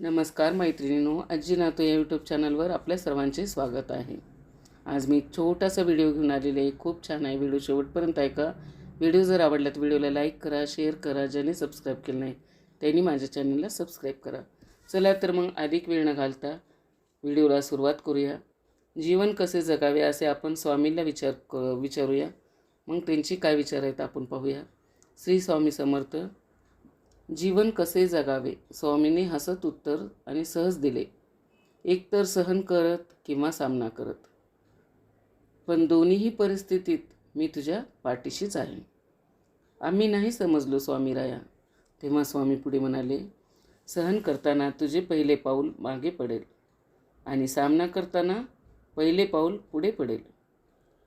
नमस्कार मैत्रिणीनो आजी नातो या यूट्यूब चॅनलवर आपल्या सर्वांचे स्वागत आहे. आज मी एक छोटासा व्हिडिओ घेऊन आलेले आहे. खूप छान आहे व्हिडिओ शेवटपर्यंत ऐका. व्हिडिओ जर आवडला तर व्हिडिओला लाईक करा शेअर करा ज्याने सबस्क्राईब केलं नाही त्यांनी माझ्या चॅनलला सबस्क्राईब करा. चला तर मग अधिक वेळ न घालता व्हिडिओला सुरुवात करूया. जीवन कसे जगावे असे आपण स्वामींना विचार क विचारूया. मग त्यांची काय विचार आहेत आपण पाहूया. श्री स्वामी समर्थ जीवन कसे जगावे? स्वामींनी हसत उत्तर आणि सहज दिले. एकतर सहन करत किंवा सामना करत. पण दोन्हीही परिस्थितीत मी तुझ्या पाठीशीच आहे. आम्ही नाही समजलो स्वामी राया तेव्हा स्वामी पुढे म्हणाले सहन करताना तुझे पहिले पाऊल मागे पडेल आणि सामना करताना पहिले पाऊल पुढे पडेल.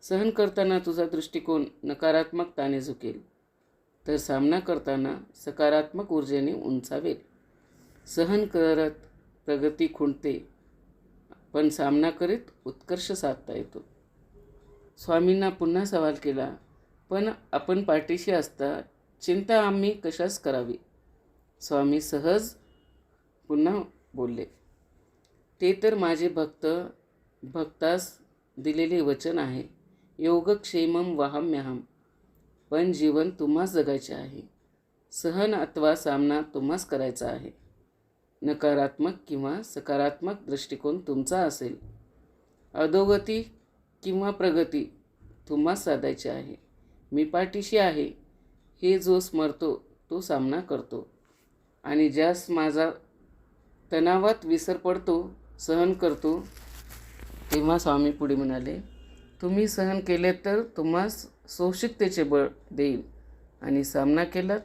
सहन करताना तुझा दृष्टिकोन नकारात्मकताने झुकेल. तर सामना करताना सकारात्मक ऊर्जेने उंचावेल. सहन करत प्रगती खुंटते पण सामना करीत उत्कर्ष साधता येतो. स्वामींना पुन्हा सवाल केला पण आपण पाठीशी असता चिंता आम्ही कशास करावी? स्वामी सहज पुन्हा बोलले ते तर माझे भक्त भक्तास दिलेले वचन आहे. योगक्षेमम वाहम्यहम. पण जीवन तुम्हाच जगायचे आहे. सहन अथवा सामना तुम्हाच करायचा आहे. नकारात्मक किंवा सकारात्मक दृष्टिकोन तुमचा असेल. अधोगती किंवा प्रगती तुम्हाच साधायची आहे. मी पाठीशी आहे. हे जो स्मरतो तो सामना करतो. आणि ज्यास माझा तणावात विसर पडतो सहन करतो तेव्हा स्वामी पुढे म्हणाले तुम्ही सहन केले तर तुम्हास सोशिकतेचे बळ देईन. आणि सामना केलात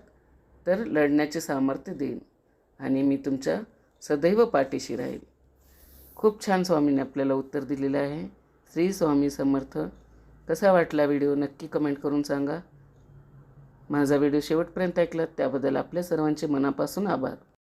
तर लढण्याचे सामर्थ्य देईन. आणि मी तुमच्या सदैव पाठीशी राहील खूप छान स्वामीने आपल्याला उत्तर दिलेलं आहे. श्री स्वामी समर्थ कसा वाटला व्हिडिओ नक्की कमेंट करून सांगा. माझा व्हिडिओ शेवटपर्यंत ऐकलात त्याबद्दल आपल्या सर्वांचे मनापासून आभार.